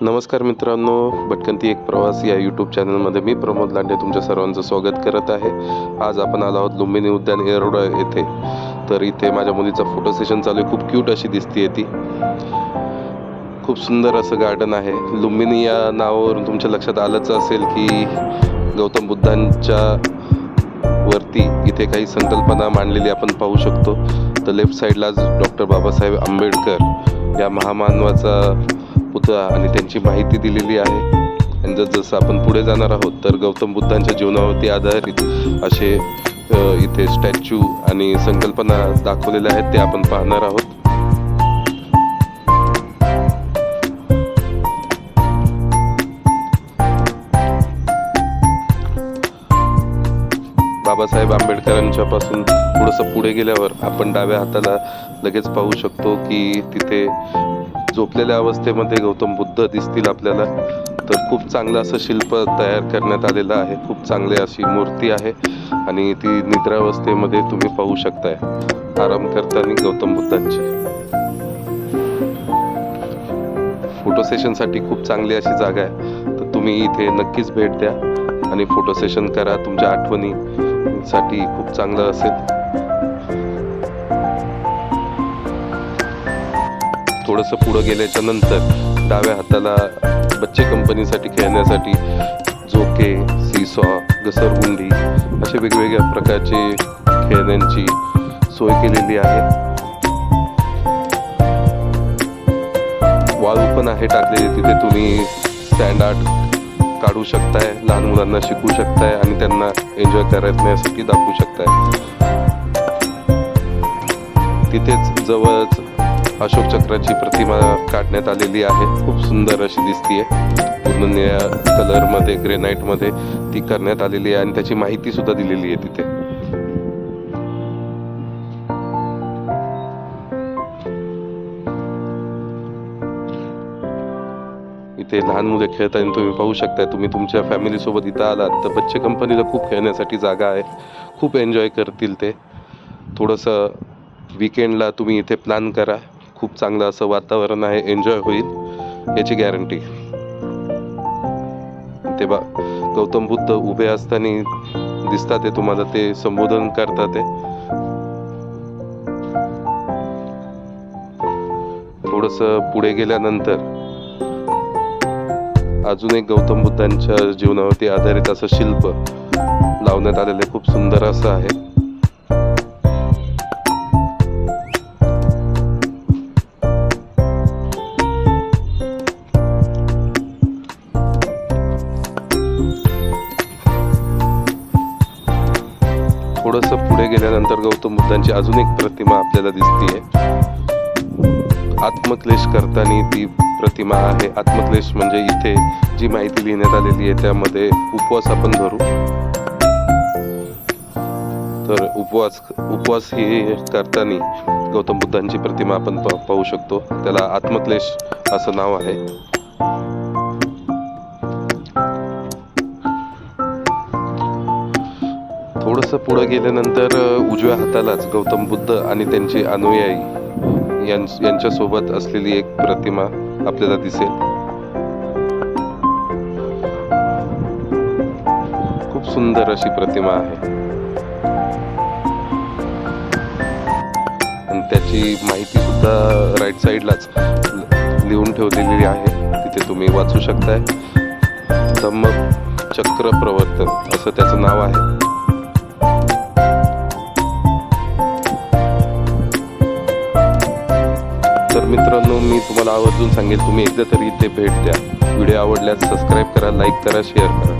नमस्कार मित्रांनो भटकंती एक प्रवास या यूट्यूब चॅनलमध्ये मी प्रमोद लांडे तुमच्या सर्वांचं स्वागत करत आहे. आज आपण आलो आहोत लुंबिनी उद्यान एरोडा येथे. तर इथे माझ्या मुलीचा फोटो सेशन चालू आहे. खूप क्यूट अशी दिसते ती. खूप सुंदर असं गार्डन आहे. लुंबिनी या नावावरून तुमच्या लक्षात आलंच असेल की गौतम बुद्धांच्या वरती इथे काही संकल्पना मांडलेली आपण पाहू शकतो. तर लेफ्ट साईडलाच डॉक्टर बाबासाहेब आंबेडकर या महामानवाचा बुद्ध आणि त्यांची माहिती दिलेली आहे. आणि जस जसं आपण पुढे जाणार आहोत तर गौतम बुद्धांच्या जीवनावरती आधारित असे इथे स्टॅच्यू आणि संकल्पना दाखवलेल्या आहेत ते आपण पाहणार आहोत. बाबासाहेब आंबेडकरांच्या पासून थोडंसं पुढे गेल्यावर आपण डाव्या हाताला लगेच पाहू शकतो की तिथे झोपलेल्या अवस्थेमध्ये गौतम बुद्ध दिसतील आपल्याला. तर खूप चांगलं असं शिल्प तयार करण्यात आलेलं आहे. खूप चांगली अशी मूर्ती आहे आणि ती निद्रावस्थेमध्ये तुम्ही पाहू शकताय. आराम करताना गौतम बुद्धांची. फोटो सेशनसाठी खूप चांगली अशी जागा आहे. तर तुम्ही इथे नक्कीच भेट द्या आणि फोटो सेशन करा तुमच्या आठवणीसाठी खूप चांगलं असेल. थोडंसं पुढं गेल्याच्यानंतर डाव्या हाताला बच्चे कंपनीसाठी खेळण्यासाठी झोके सीसॉ घसरगुंडी असे वेगवेगळ्या प्रकारचे खेळण्यांची सोय केलेली आहे. वॉल पण आहे टाकलेली तिथे तुम्ही स्टँड आर्ट काढू शकताय लहान मुलांना शिकू शकताय आणि त्यांना एन्जॉय करण्यासाठी दाखवू शकताय. तिथेच जवळच अशोक चक्राची प्रतिमा काढण्यात आलेली आहे. खूप सुंदर अशी दिसतीये. पूर्ण निळ्या कलरमध्ये ग्रेनाईटमध्ये ती करण्यात आलेली आहे आणि त्याची माहिती सुद्धा दिलेली आहे तिथे. इथे लहान मुले खेळताना तुम्ही पाहू शकताय तुम्ही तुमच्या फॅमिली सोबत इथं आलात. तर बच्चे कंपनीला खूप खेळण्यासाठी जागा आहे. खूप एन्जॉय करतील ते. थोडंसं विकेंडला तुम्ही इथे प्लॅन करा. खूप चांगलं असं वातावरण आहे एन्जॉय होईल याची गॅरंटी ते बा गौतम बुद्ध उभे असताना दिसतात ते तुम्हाला ते संबोधन करतात ते. थोडस पुढे गेल्यानंतर अजून एक गौतम बुद्धांच्या जीवनावरती आधारित असं शिल्प लावण्यात आलेलं आहे. खूप सुंदर असं आहे. थोडस पुढे गेल्यानंतर गौतम बुद्धांची अजून एक प्रतिमा आपल्याला दिसतीये. आत्मक्लेश करताना ती प्रतिमा आहे. आत्मक्लेश म्हणजे इथे जी माहिती लिहिण्यात आलेली आहे त्यामध्ये उपवास आपण धरू. तर उपवास उपवास ही करताना गौतम बुद्धांची प्रतिमा आपण पाहू शकतो. त्याला आत्मक्लेश असं नाव आहे. थोडंसं पुढं गेल्यानंतर उजव्या हातालाच गौतम बुद्ध आणि त्यांचे अनुयायी यां यांच्यासोबत असलेली एक प्रतिमा आपल्याला दिसेल. खूप सुंदर अशी प्रतिमा आहे. आणि त्याची माहिती सुद्धा राईट साईडलाच लिहून ठेवलेली आहे. तिथे तुम्ही वाचू शकताय. धम्म चक्र प्रवर्तन असं त्याचं नाव आहे. तर मित्रांनो मी तुम्हाला आवर्जून सांगेल तुम्ही एकदा तरी इथे भेट द्या. व्हिडिओ आवडल्यास सबस्क्राईब करा लाईक करा शेअर करा.